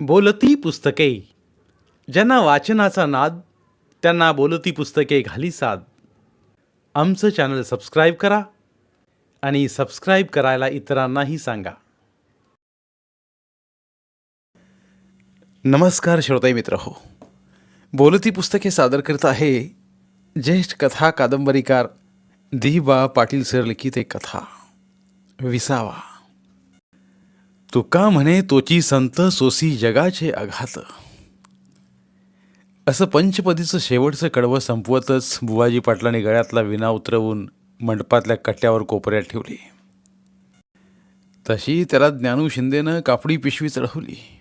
बोलती पुस्तके. ज्यांना वाचनाचा नाद त्यांना बोलती पुस्तके घाली साद. आमचं चॅनल सबस्क्राईब करा आणि सबस्क्राईब करायला इतरांनाही सांगा. नमस्कार श्रोताई मित्र हो. बोलती पुस्तके सादर करत आहे ज्येष्ठ कथा कादंबरीकार दी बा पाटील सर लिखित एक कथा. विसावा. तुका म्हणे तोची संत सोसी जगाचे आघात? असं पंचपदीचं शेवटचं कडवं संपवतच बुवाजी पाटलांनी गळ्यातला विना उतरवून मंडपातल्या कट्ट्यावर कोपऱ्यात ठेवली. तशी त्याला ज्ञानू शिंदेनं कापडी पिशवी चढवली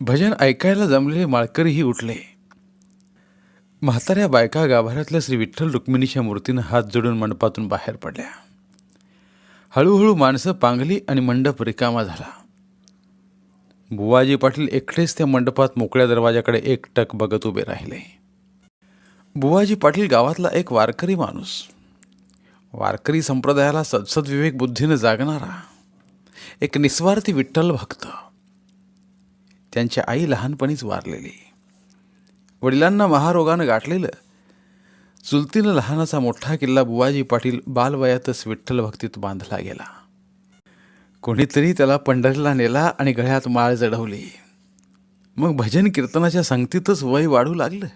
भजन ऐकायला जमलेले माळकरीही उठले. म्हाताऱ्या बायका गाभाऱ्यातल्या श्री विठ्ठल रुक्मिणीच्या मूर्तीनं हात जोडून मंडपातून बाहेर पडल्या. हळूहळू माणसं पांगली आणि मंडप रिकामा झाला. बुवाजी पाटील एकटेच त्या मंडपात मोकळ्या दरवाजाकडे एकटक बघत उभे राहिले. बुवाजी पाटील गावातला एक वारकरी माणूस. वारकरी संप्रदायाला सदसद विवेक बुद्धीनं जागणारा. एक निस्वार्थी विठ्ठल भक्त. त्यांची आई लहानपणीच वारलेली. वडिलांना महारोगानं गाठलेलं. चुलतीनं लहानाचा मोठा किल्ला बुवाजी पाटील बालवयातच विठ्ठल भक्तीत बांधला गेला. कोणीतरी त्याला पंढरीला नेला आणि गळ्यात माळ जडवली. मग भजन कीर्तनाच्या संगतीतच वय वाढू लागलं.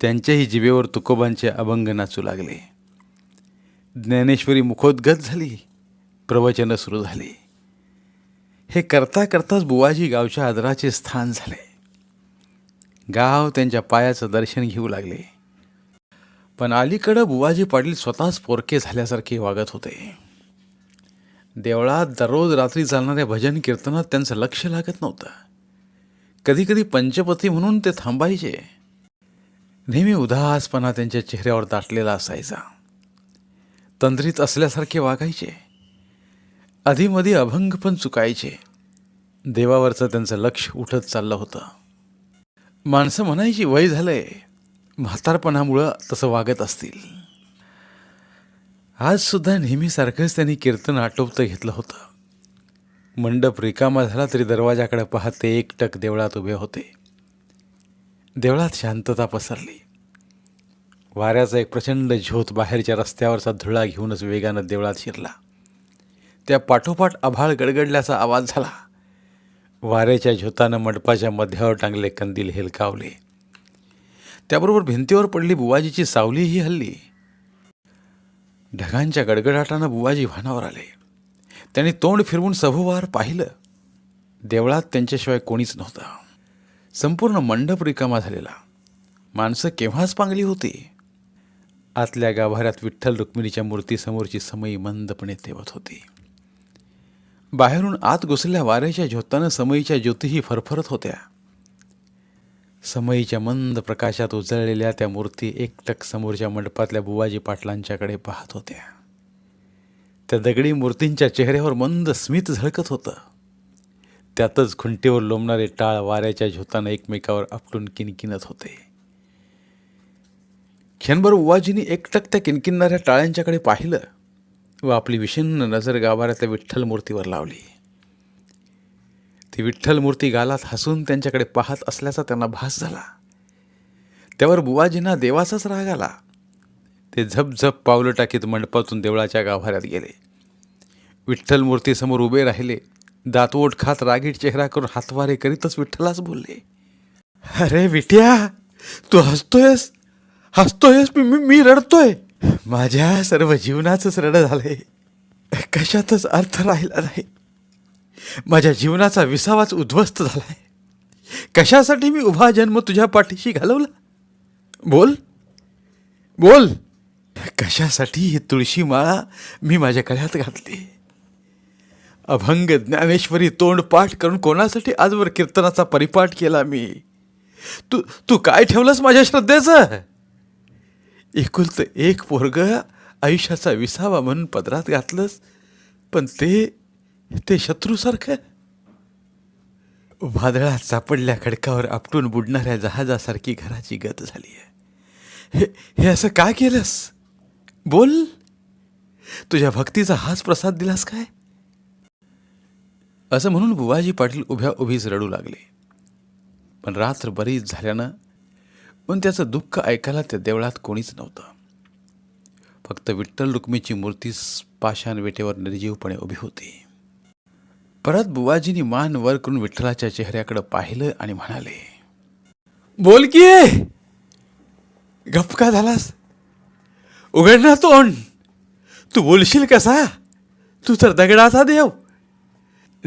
त्यांच्याही जिभेवर तुकोबांचे अभंग नाचू लागले. ज्ञानेश्वरी मुखोद्गत झाली. प्रवचनं सुरू झाली. हे करता करताच बुवाजी गावच्या आदराचे स्थान झाले. गाव त्यांच्या पायाचं दर्शन घेऊ लागले. पण अलीकडं बुवाजी पाटील स्वतःच पोरके झाल्यासारखे वागत होते. देवळात दररोज रात्री चालणाऱ्या भजन कीर्तनात त्यांचं लक्ष लागत नव्हतं. कधीकधी पंचपती म्हणून ते थांबायचे. नेहमी उदासपणा त्यांच्या चेहऱ्यावर दाटलेला असायचा. तंद्रीत असल्यासारखे वागायचे. अधीमधी अभंग पण चुकायचे. देवावरचं त्यांचं लक्ष उठत चाललं होतं. माणसं म्हणायची वय झालंय. म्हातारपणामुळं तसं वागत असतील. आजसुद्धा नेहमीसारखंच त्यांनी कीर्तन आटोपतं घेतलं होतं. मंडप रिकामा झाला तरी दरवाजाकडे पाहते एकटक देवळात उभे होते. देवळात शांतता पसरली. वाऱ्याचा एक प्रचंड झोत बाहेरच्या रस्त्यावरचा धुळा घेऊनच वेगानं देवळात शिरला. त्या पाठोपाठ आभाळ गडगडल्याचा आवाज झाला. वाऱ्याच्या झोतानं मंडपाच्या मध्यावर टांगले कंदील हेलकावले. त्याबरोबर भिंतीवर पडली बुवाजीची सावलीही हल्ली. ढगांच्या गडगडाटानं बुवाजी भानावर आले. त्यांनी तोंड फिरवून सभोवार पाहिलं. देवळात त्यांच्याशिवाय कोणीच नव्हतं. संपूर्ण मंडप रिकामा झालेला. माणसं केव्हाच पांगली होती? आतल्या गाभाऱ्यात विठ्ठल रुक्मिणीच्या मूर्तीसमोरची समयी मंदपणे तेवत होती. बाहेरून आत घुसल्या वाऱ्याच्या झोतानं समयीच्या ज्योतीही फरफरत होत्या. समयीच्या मंद प्रकाशात उजळलेल्या त्या मूर्ती एकटक समोरच्या मंडपातल्या बुवाजी पाटलांच्याकडे पाहत होत्या. त्या दगडी मूर्तींच्या चेहऱ्यावर मंद स्मित झळकत होतं. त्यातच खुंटीवर लोंबणारे टाळ वाऱ्याच्या झोतानं एकमेकावर आपटून किनकिनत होते. क्षणभर बुवाजींनी एकटक त्या किनकिनणाऱ्या टाळ्यांच्याकडे पाहिलं व आपली विषण्ण नजर गाभाऱ्यातल्या विठ्ठल मूर्तीवर लावली. ती विठ्ठल मूर्ती गालात हसून त्यांच्याकडे पाहत असल्याचा त्यांना भास झाला. त्यावर बुवाजींना देवाचाच राग आला. ते झपझप पावलं टाकीत मंडपातून देवळाच्या गाभाऱ्यात गेले. विठ्ठल मूर्तीसमोर उभे राहिले. दातवोट खात रागीट चेहरा करून हातवारे करीतच विठ्ठलाच बोलले. अरे विट्या तू हसतोयस? हसतोयस मी मी- मी रडतोय. माझ्या सर्व जीवनाचंच रडं झालंय. कशातच अर्थ राहिला नाही. माझ्या जीवनाचा विसावाच उद्ध्वस्त झालाय. कशासाठी मी उभा जन्म तुझ्या पाठीशी घालवला? बोल. बोल. कशासाठी ही तुळशी माळा मी माझ्या गळ्यात घातली? अभंग ज्ञानेश्वरी तोंड पाठ करून कोणासाठी आजवर कीर्तनाचा परिपाठ केला मी? तू तू काय ठेवलंस माझ्या श्रद्धेचं? एकुलतं एक पोरग आयुष्याचा विसावा म्हणून पदरात घातलंस पण ते ते शत्रूसारखं? वादळात सापडल्या खडकावर आपटून बुडणाऱ्या जहाजासारखी घराची गत झाली आहे. हे हे असं का केलंस? बोल. तुझ्या भक्तीचा हाच प्रसाद दिलास काय? असं म्हणून बुवाजी पाटील उभ्या उभीच रडू लागले. पण रात्र बरीच झाल्यानं पण त्याचं दुःख ऐकायला त्या देवळात कोणीच नव्हतं. फक्त विठ्ठल रुक्मीची मूर्ती पाषाण वेटेवर निर्जीवपणे उभी होती. परत बुवाजींनी मान वर करून विठ्ठलाच्या चेहऱ्याकडे पाहिलं आणि म्हणाले बोल की गप का झालास? उघड ना तोंड. तू बोलशील कसा? तू तर दगडाचा देव.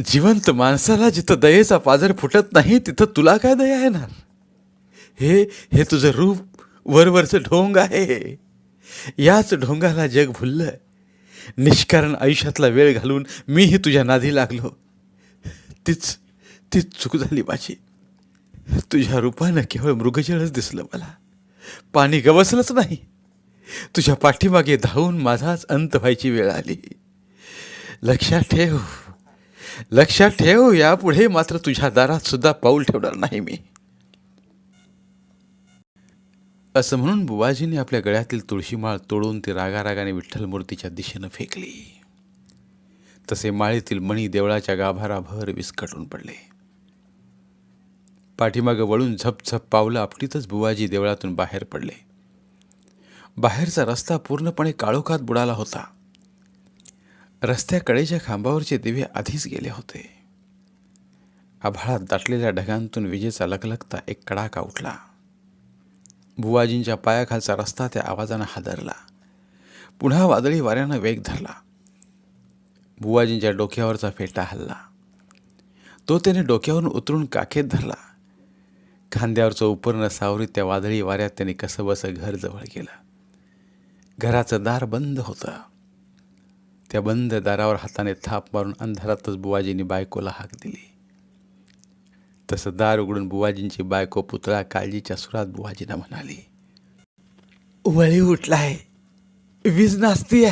जिवंत माणसाला जिथं दयेचा पाजर फुटत नाही तिथं तुला काय दया येणार? हे हे तुझं रूप वरवरचं ढोंग आहे. याच ढोंगाला जग भुललं. निष्कारण आयुष्यातला वेळ घालून मीही तुझ्या नादी लागलो. तीच तीच चूक झाली माझी. तुझ्या रूपानं केवळ मृगजळच दिसलं मला. पाणी गवसलंच नाही. तुझ्या पाठीमागे धावून माझाच अंत व्हायची वेळ आली. लक्षात ठेव. लक्षात ठेव यापुढे मात्र तुझ्या दारात सुद्धा पाऊल ठेवणार नाही मी. असं म्हणून बुवाजीने आपल्या गळ्यातील तुळशीमाळ तोडून ती रागारागाने विठ्ठल मूर्तीच्या दिशेनं फेकली. तसे माळीतील मणी देवळाच्या गाभाराभर विस्कटून पडले. पाठीमागं वळून झपझप पावलं आपटीतच बुवाजी देवळातून बाहेर पडले. बाहेरचा रस्ता पूर्णपणे काळोखात बुडाला होता. रस्त्याकडेच्या खांबावरचे दिवे आधीच गेले होते. आभाळात दाटलेल्या ढगांतून विजेचा लकलकता एक कडाका उठला. बुवाजींच्या पायाखालचा रस्ता त्या आवाजानं हादरला. पुन्हा वादळी वाऱ्यानं वेग धरला. बुवाजींच्या डोक्यावरचा फेटा हल्ला. तो त्याने डोक्यावरून उतरून काखेत धरला. खांद्यावरचं उपरणं सावरीत त्या वादळी वाऱ्यात त्याने कसंबसं घर जवळ केलं. घराचं दार बंद होतं. त्या बंद दारावर हाताने थाप मारून अंधारातच बुवाजींनी बायकोला हाक दिली. तसं दार उघडून बुवाजींची बायको पुतळा काळजीच्या सुरात बुवाजींना म्हणाली वळी उठलाय. वीज नाचतीय.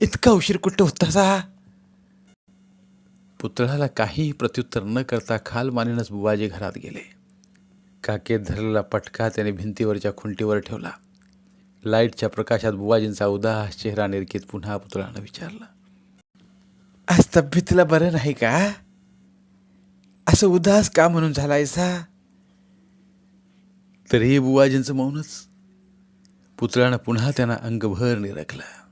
इतका उशीर कुठं होतासा? पुतळ्याला काहीही प्रत्युत्तर न करता खाल मानेनच बुवाजी घरात गेले. काकेत धरलेला पटका त्याने भिंतीवरच्या खुंटीवर ठेवला. लाईटच्या प्रकाशात बुवाजींचा उदास चेहरा निरकीत पुन्हा पुतळ्यानं विचारलं. आज तब्येतीला बरं नाही का? असं उदास का म्हणून झालायसा? तरीही बुवाजींचं मौनच. पुतळ्यानं पुन्हा त्यांना अंगभर निरखलं.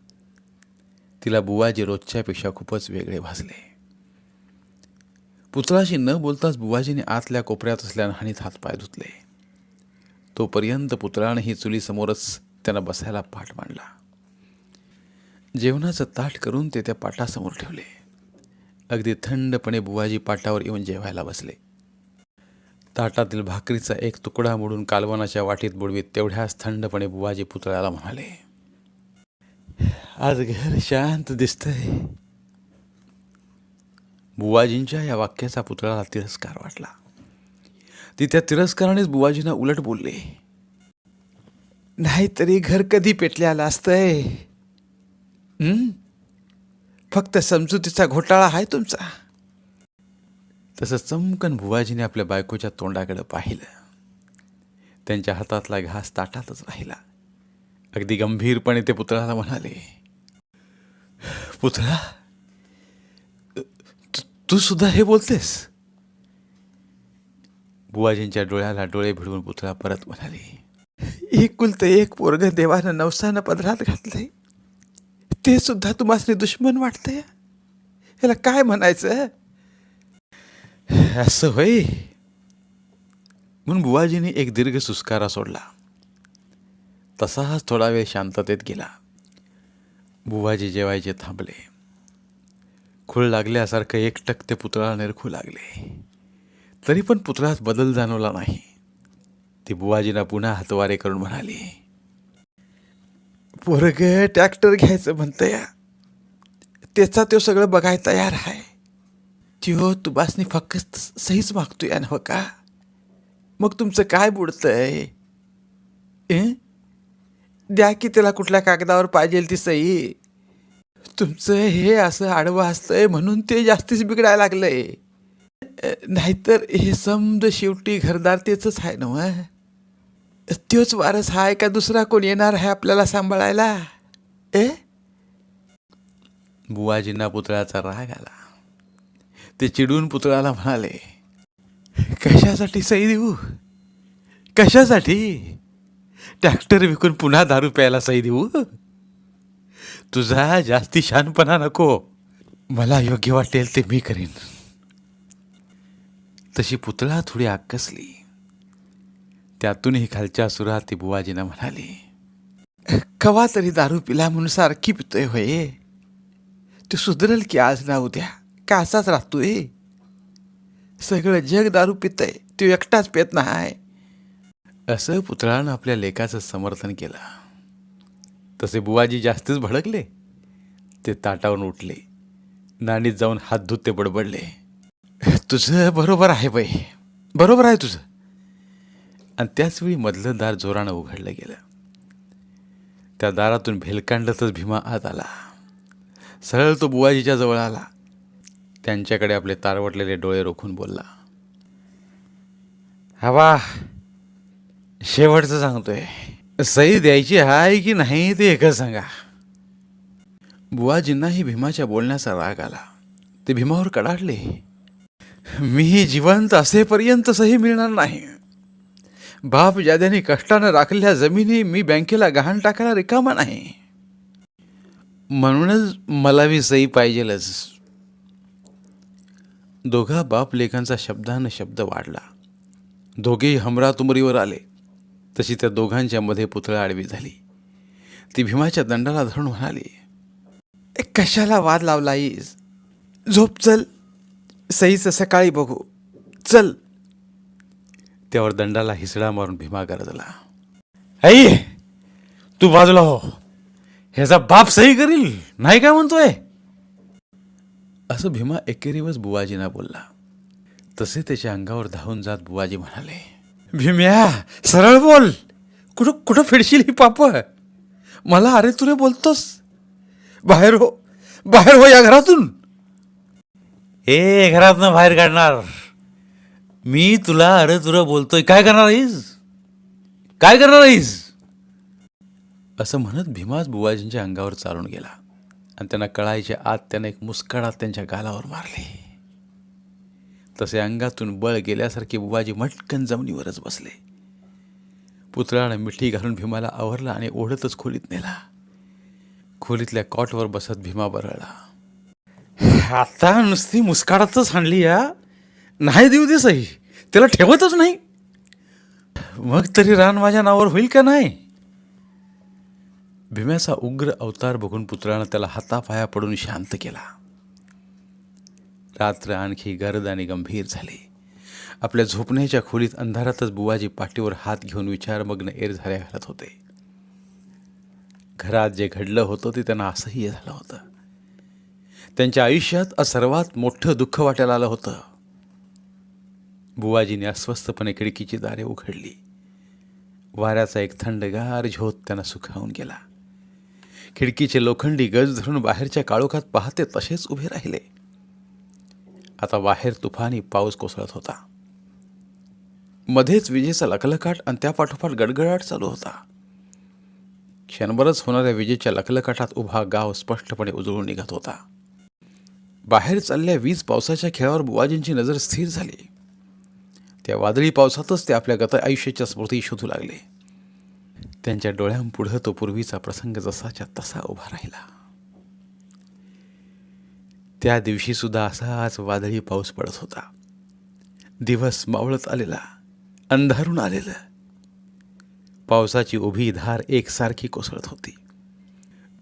तिला बुवाजी रोजच्यापेक्षा खूपच वेगळे भासले. पुतळाशी न बोलताच बुवाजीने आतल्या कोपऱ्यात असल्यानं हानीत हातपाय धुतले. तोपर्यंत पुतळानंही चुलीसमोरच त्यांना बसायला पाठ मांडला. जेवणाचं ताट करून ते त्या पाटासमोर ठेवले. अगदी थंडपणे बुवाजी पाटावर येऊन जेवायला बसले. ताटातील भाकरीचा एक तुकडा मोडून कालवनाच्या वाटीत बुडवीत तेवढ्याच थंडपणे बुवाजी पुतळ्याला म्हणाले आज घर शांत दिसतंय. बुवाजींच्या या वाक्याचा पुतळ्याला तिरस्कार वाटला. ती त्या तिरस्कारानेच बुवाजींना उलट बोलले. नाहीतरी घर कधी पेटल्याला असतंय? फक्त समजुतीचा घोटाळा आहे तुमचा. तसं चमकन बुवाजीने आपल्या बायकोच्या तोंडाकडे पाहिलं. त्यांच्या हातातला घास ताटातच राहिला. अगदी गंभीरपणे ते पुतळ्याला म्हणाले पुतळा तू- तू सुद्धा हे बोलतेस बुवाजींच्या डोळ्याला डोळे भिडवून पुतळा परत म्हणाले एकुलतं एक पोरग देवानं नवसानं पदरात घातलंय ते सुद्धा तुम्हाला दुश्मन वाटतंय याला काय म्हणायचं असं होय म्हणून बुवाजीने एक दीर्घ सुस्कारा सोडला तसाच थोडा वेळ शांततेत गेला बुवाजी जेवायचे थांबले. खूळ लागल्यासारखं एकटक ते पुतळा निरखू लागले. तरी पण पुतळ्यात बदल जाणवला नाही. ती बुवाजीना पुन्हा हातवारे करून म्हणाली पोरग ट्रॅक्टर घ्यायचं म्हणतंय. त्याचा तो सगळं बघाय तयार आहे. त्यो तुबासनी फक्त सहीच मागतोय ना हो का? मग तुमचं काय बुडतंय? ए? द्या की त्याला कुठल्या कागदावर पाहिजे ती सही तुमचं हे असं आडवं असतंय म्हणून ते जास्तीच बिघडायला लागलंय. नाहीतर हे समज शेवटी घरदार तेच आहे ना त्योच वारस आहे का दुसरा कोण येणार आहे आपल्याला सांभाळायला? ए? बुवाजींना पुतळ्याचा राग आला. ते चिडून पुतळ्याला म्हणाले कशासाठी सई देऊ? कशासाठी? ट्रॅक्टर विकून पुन्हा दारू प्यायला सही देऊ? तुझा जास्ती शानपणा नको. मला योग्य वाटेल ते मी करीन. तशी पुतळा थोडी आकसली. त्यातूनही खालच्या सुरात ती बुवाजीनं म्हणाली कवा तरी दारू पिला म्हणून सारखी पितोय होय? तू सुधरेल की आज ना उद्या? का असाच राहतोय? सगळं जग दारू पितय. तू एकटाच पेत नाही असं पुतळानं आपल्या लेखाचं समर्थन केलं. तसे बुवाजी जास्तच भडकले. ते ताटावरून उठले. नाणीत जाऊन हात धुते बडबडले. तुझं बरोबर आहे बाई. बरोबर आहे तुझं. आणि त्याचवेळी मधलं दार जोरानं उघडलं गेलं. त्या दारातून भेलकांडतच भीमा आत आला. सरळ तो बुवाजीच्या जवळ आला. त्यांच्याकडे आपले तारवटलेले डोळे रोखून बोलला. हवा शेवटचं सांगतोय. सही द्यायची आहे की नाही ते एकच सांगा. बुवाजींनाही भीमाच्या बोलण्याचा राग आला. ते भीमावर कडाडले. मी जिवंत असेपर्यंत सही मिळणार नाही. बाप ज्याद्याने कष्टानं राखलेल्या जमिनी मी बँकेला गहाण टाकायला रिकामा नाही. म्हणूनच मला मी सही पाहिजेलच. दोघा बाप लेखांचा शब्दानं शब्द वाढला. दोघेही हमरातुमरीवर आले. तशी त्या दोघांच्या मध्ये पुतळा आडवी झाली. ती भीमाच्या दंडाला धरून म्हणाली कशाला वाद लावलाईस झोप चल सईचं सकाळी बघू. चल. त्यावर दंडाला हिसडा मारून भीमा गरजला. आई तू बाजूला हो. ह्याचा बाप सही करील नाही काय म्हणतोय? असं भीमा एकेरीवच बुवाजींना बोलला. तसे त्याच्या अंगावर धावून जात बुवाजी म्हणाले भीम्या सरळ बोल. कुठं कुठं फिरशील ही पाप? मला अरे तुरे बोलतोस. बाहेर हो बाहेर हो या घरातून. ए घरातनं बाहेर काढणार. मी तुला अरे तुला बोलतोय. काय करणार आहेस? काय करणार आहेस? असं म्हणत भीमाच बुवाजींच्या अंगावर चालून गेला. आणि त्यांना कळायच्या आत त्यानं एक मुस्काडात त्यांच्या गालावर मारले. तसे अंगातून बळ गेल्यासारखे बुवाजी मटकन जमिनीवरच बसले. पुतळानं मिठी घालून भीमाला आवरला आणि ओढतच खोलीत नेला. खोलीतल्या कॉटवर बसत भीमा बरळला. आता नुसती मुस्काळातच हाणली या. नाही देऊ दे सही त्याला ठेवतच नाही. मग तरी रान माझ्या नावावर होईल का नाही? भीम्याचा उग्र अवतार बघून पुतळानं त्याला हातापाया पडून शांत केला. रात्र आणखी गर्द आणि गंभीर झाली. आपल्या झोपण्याच्या खोलीत अंधारातच बुवाजी पाठीवर हात घेऊन विचारमग्न एर झाल्या घालत होते. घरात जे घडलं होतं ते त्यांना असह्य झालं होतं. त्यांच्या आयुष्यात सर्वात मोठं दुःख वाटायला आलं होतं. बुवाजीने अस्वस्थपणे खिडकीची दारे उघडली. वाऱ्याचा एक थंडगार झोत त्यांना सुखावून गेला. खिडकीचे लोखंडी गज धरून बाहेरच्या काळोखात पाहते तसेच उभे राहिले. आता बाहेर तुफानी पाऊस कोसळत होता. मध्येच विजेचा लखलखाट आणि त्यापाठोपाठ गडगडाट चालू होता. क्षणभरच होणाऱ्या विजेच्या लखलखाटात उभा गाव स्पष्टपणे उजळून निघत होता. बाहेर चालल्या वीज पावसाच्या खेळावर बुवाजींची नजर स्थिर झाली. त्या वादळी पावसातच ते आपल्या गत आयुष्याच्या स्मृती शोधू लागले. त्यांच्या डोळ्यांपुढं तो पूर्वीचा प्रसंग जसाच्या तसा उभा राहिला. त्या दिवशी सुद्धा असाच वादळी पाऊस पडत होता. दिवस मावळत आलेला अंधारून आलेलं. पावसाची उभी धार एकसारखी कोसळत होती.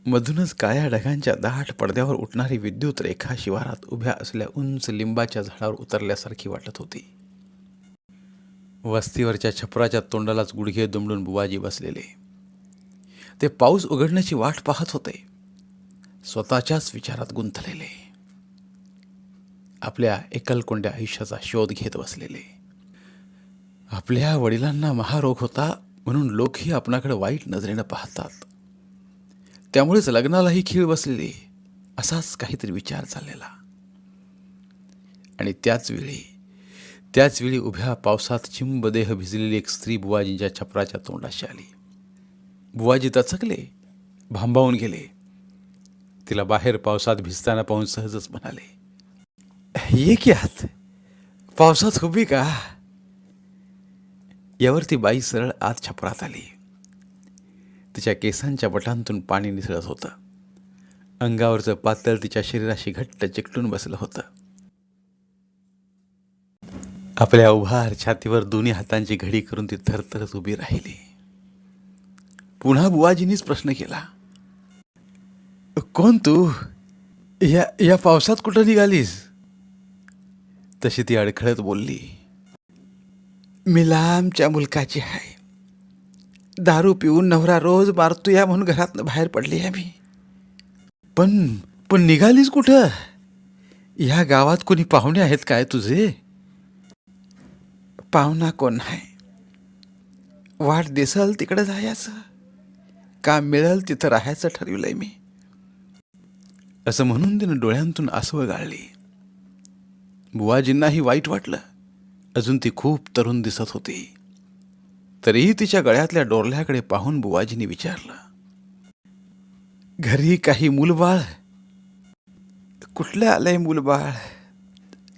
मधूनच काळ्या ढगांच्या दाट पडद्यावर उठणारी विद्युत रेखा शिवारात उभ्या असल्या उंच लिंबाच्या झाडावर उतरल्यासारखी वाटत होती. वस्तीवरच्या छपराच्या तोंडालाच गुडघे दुमडून बुवाजी बसलेले. ते पाऊस उघडण्याची वाट पाहत होते. स्वतःच्याच विचारात गुंतलेले. आपल्या एकलकोंड्या आयुष्याचा शोध घेत बसलेले. आपल्या वडिलांना महारोग होता म्हणून लोकही आपणाकडे वाईट नजरेनं पाहतात. त्यामुळेच लग्नालाही खीळ बसलेली असाच काहीतरी विचार चाललेला. आणि त्याचवेळी त्याचवेळी उभ्या पावसात चिंबदेह भिजलेली एक स्त्री बुवाजींच्या छपराच्या तोंडाशी आली. बुवाजी तचकले भांबावून गेले. तिला बाहेर पावसात भिजताना पाहून सहजच म्हणाले ये की आत पावसात उभी का? यावर ती बाई सरळ आत छपरात आली. तिच्या केसांच्या बटांतून पाणी निसळत होतं. अंगावरचं पातळ तिच्या शरीराशी घट्ट चिकटून बसलं होतं. आपल्या उभार छातीवर दोन्ही हातांची घडी करून ती थरथरत उभी राहिली. पुन्हा बुवाजीनीच प्रश्न केला. कोण तू? या या पावसात कुठं निघालीस? तशी ती अडखळत बोलली. मी लांबच्या मुलकाची आहे. दारू पिऊन नवरा रोज मारतो या म्हणून घरातनं बाहेर पडली आहे मी. पण पण निघालीस कुठं? या गावात कोणी पाहुणे आहेत काय तुझे? पाहुणा कोण आहे? वाट दिसल तिकडं जायचं. काम मिळेल तिथं राहायचं ठरविलंय मी. असं म्हणून तिनं डोळ्यांतून आसवं गाळली. बुवाजींनाही वाईट वाटलं. अजून ती खूप तरुण दिसत होती. तरीही तिच्या गळ्यातल्या डोरल्याकडे पाहून बुवाजींनी विचारलं घरी काही मूलबाळ? कुठलं आलंय मूलबाळ?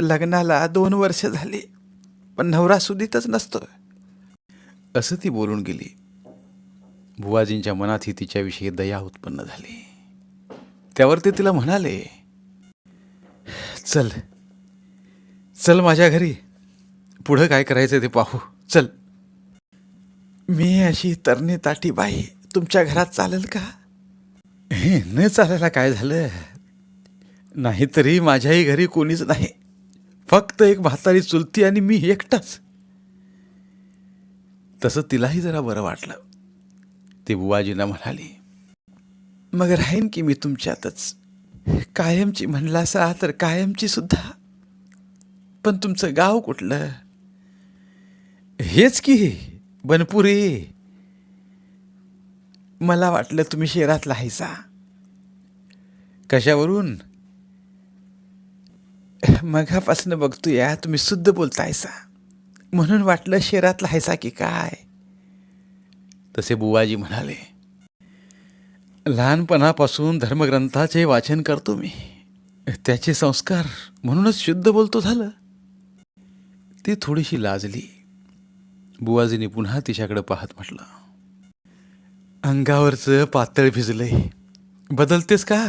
लग्नाला दोन वर्ष झाली पण नवरा सुदीतच नसतो असं ती बोलून गेली. बुवाजींच्या मनातही तिच्याविषयी दया उत्पन्न झाली. त्यावर ते तिला म्हणाले चल चल माझ्या घरी. पुढं काय करायचं ते पाहू. चल. मी अशी तरणी ताटी बाई तुमच्या घरात चालेल का? हे न चालायला काय झालं? नाहीतरी माझ्याही घरी कोणीच नाही. फक्त एक म्हातारी चुलती आणि मी एकटाच. तसं तिलाही जरा बरं वाटलं. ती बुवाजींना म्हणाली मग राहीन की मी तुमच्यातच. कायमची म्हणलासा तर कायमची सुद्धा. पण तुमचं गाव कुठलं? हेच की बनपुरी. मला वाटलं तुम्ही शहरातला लाहायचा कशावरून? मघापासनं बघतो या तुम्ही शुद्ध बोलतायसा. म्हणून वाटलं शहरातला लाहायचा की काय? तसे बुवाजी म्हणाले लहानपणापासून धर्मग्रंथाचे वाचन करतो मी. त्याचे संस्कार म्हणूनच शुद्ध बोलतो झालं. ती थोडीशी लाजली. बुवाजीने पुन्हा तिच्याकडे पाहत म्हटलं अंगावरचं पातळ भिजलंय. बदलतेस का?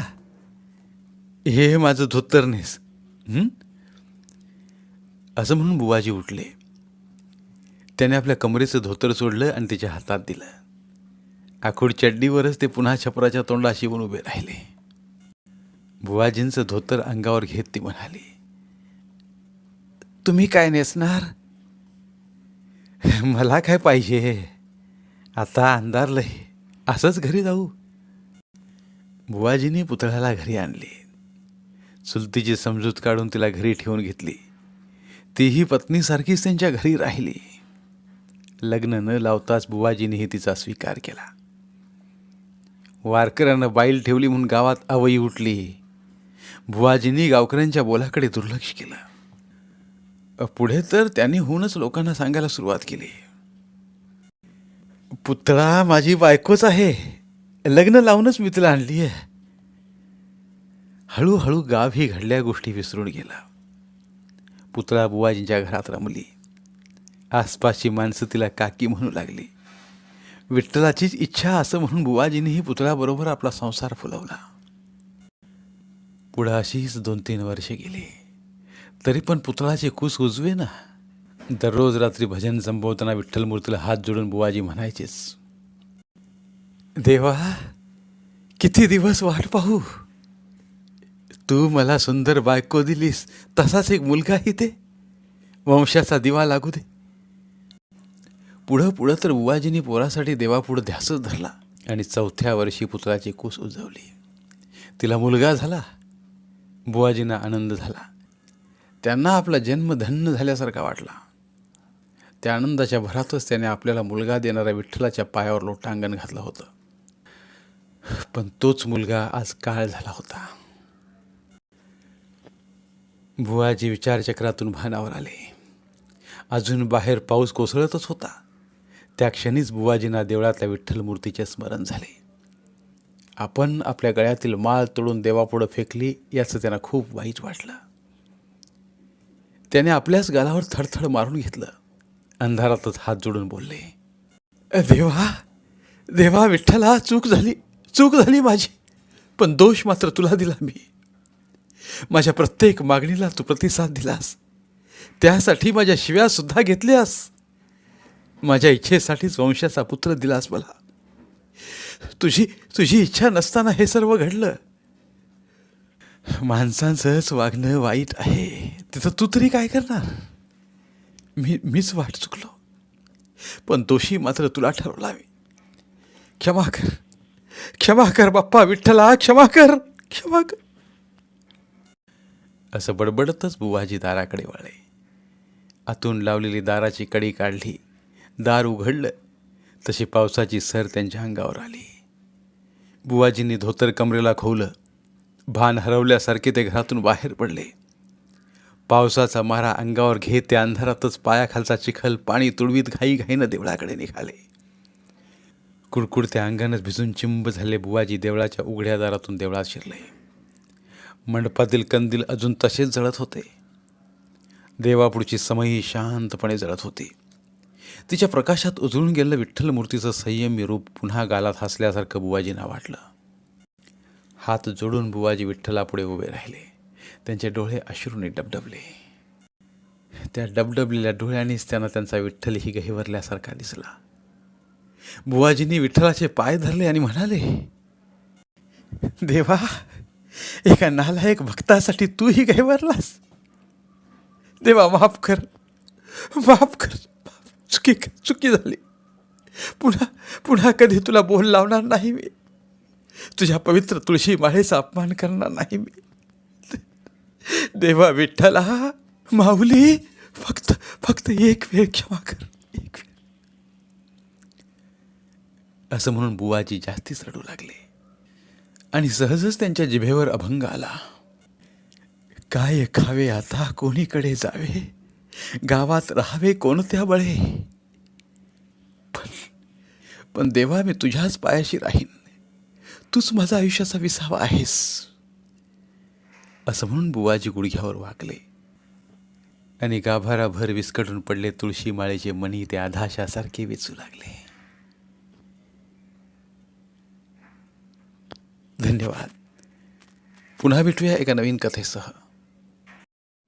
हे माझं धोतर नेस. असं म्हणून बुवाजी उठले. त्याने आपल्या कमरेचं धोतर सोडलं आणि तिच्या हातात दिलं. आखूड चड्डीवरच ते पुन्हा छपराच्या तोंडाशी येऊन उभे राहिले. बुवाजींचं धोतर अंगावर घेत ती म्हणाली तुम्ही काय नेसणार? मला काय पाहिजे? आता अंधारलंय असंच घरी जाऊ. बुवाजींनी पुतळ्याला घरी आणले. चुलतीची समजूत काढून तिला घरी ठेवून घेतली. तीही पत्नीसारखीच त्यांच्या घरी राहिली. लग्न न लावताच बुवाजीनेही तिचा स्वीकार केला. वारकऱ्यानं बाईल ठेवली म्हणून गावात आवई उठली. बुवाजींनी गावकऱ्यांच्या बोलाकडे दुर्लक्ष केलं. पुढे तर त्यांनी होऊनच लोकांना सांगायला सुरुवात केली. पुतळा माझी बायकोच आहे. लग्न लावूनच मी तिला आणली आहे. हळूहळू गाव ही घडल्या गोष्टी विसरून गेला. पुतळा बुवाजींच्या घरात रमली. आसपासची माणसं तिला काकी म्हणू लागली. विठ्ठलाचीच इच्छा असं म्हणून बुवाजींनीही पुतळ्याबरोबर आपला संसार फुलवला. पुढं अशीच दोन तीन वर्षे गेली. तरी पण पुतळाचे कूस उजवे ना. दररोज रात्री भजन संपवताना विठ्ठल मूर्तीला हात जोडून बुवाजी म्हणायचेच. देवा किती दिवस वाट पाहू. तू मला सुंदर बायको दिलीस तसाच एक मुलगाही दे. वंशाचा दिवा लागू दे. पुढं पुढं तर बुवाजींनी पोरासाठी देवापुढं ध्यासच धरला आणि चौथ्या वर्षी पुतळाची कूस उजवली. तिला मुलगा झाला. बुवाजींना आनंद झाला. त्यांना आपला जन्म धन्य झाल्यासारखा वाटला. त्या आनंदाच्या भरातच त्याने आपल्याला मुलगा देणाऱ्या विठ्ठलाच्या पायावर लोटांगण घातलं होतं. पण तोच मुलगा आज काळ झाला होता. बुवाजी विचारचक्रातून भानावर आले. अजून बाहेर पाऊस कोसळतच होता. त्या क्षणीच बुवाजींना देवळातल्या विठ्ठल मूर्तीचे स्मरण झाले. आपण आपल्या गळ्यातील माळ तोडून देवापुढं फेकली याचं त्यांना खूप वाईट वाटलं. त्याने आपल्याच गालावर थडथड मारून घेतलं. अंधारातच हात जोडून बोलले देवा देवा विठ्ठला चूक झाली चूक झाली माझी. पण दोष मात्र तुला दिला मी. माझ्या प्रत्येक मागणीला तू प्रतिसाद दिलास. त्यासाठी माझ्या शिव्यासुद्धा घेतल्यास. माझ्या इच्छेसाठीच वंशाचा पुत्र दिलास मला. तुझी तुझी इच्छा नसताना हे सर्व घडलं. माणसांसहच वागणं वाईट आहे. तिथं तू तरी काय करणार? मी मीच वाट चुकलो. पण दोषी मात्र तुला ठरवला मी. क्षमा कर. क्षमा कर बाप्पा विठ्ठला क्षमा कर क्षमा कर. असं बडबडतच बुवाजी दाराकडे वळले. आतून लावलेली दाराची कडी काढली. दार उघडलं. तशी पावसाची सर त्यांच्या अंगावर आली. बुवाजींनी धोतर कमरेला खोवलं. भान हरवल्यासारखे ते घरातून बाहेर पडले. पावसाचा मारा अंगावर घेत त्या अंधारातच पायाखालचा चिखल पाणी तुडवीत घाईघाईनं देवळाकडे निघाले. कुडकुडत्या अंगानंच भिजून चिंब झाले बुवाजी देवळाच्या उघड्या दारातून देवळात शिरले. मंडपातील कंदील अजून तसेच जळत होते. देवापुढची समयी शांतपणे जळत होती. तिच्या प्रकाशात उजळून गेलेलं विठ्ठल मूर्तीचं संयमी रूप पुन्हा गालात हसल्यासारखं बुवाजींना वाटलं. हात जोडून बुवाजी विठ्ठलापुढे उभे राहिले. त्यांचे डोळे अश्रूने डबडबले. त्या डबडबलेल्या डोळ्यानेच त्यांना त्यांचा विठ्ठलही गहिवरल्यासारखा दिसला. बुवाजींनी विठ्ठलाचे पाय धरले आणि म्हणाले देवा एका नालायक भक्तासाठी तूही गहिवरलास. देवा माफ कर माफ कर चुकी चुकी झाली. पुन्हा पुन्हा कधी तुला बोल लावणार नाही मी? तुझ्या पवित्र तुळशी माळेचा अपमान करणार नाही मी? देवा विठ्ठला माऊली फक्त फक्त एक वेळ क्षमा कर एक वेळ. असं म्हणून बुवाजी जास्तीच रडू लागले. आणि सहजच त्यांच्या जिभेवर अभंग आला. काय खावे आता कोणीकडे जावे? गावात राहावे कोणत्या बळे? पण पण देवा मी तुझ्याच पायाशी राहीन. तूच माझा आयुष्याचा विसावा आहेस. असं म्हणून बुवाजी गुडघ्यावर वाकले. आणि गाभाराभर विस्कटून पडले तुळशी माळेचे मणी ते आधाशासारखे वेचू लागले. धन्यवाद. पुन्हा भेटूया एका नवीन कथेसह.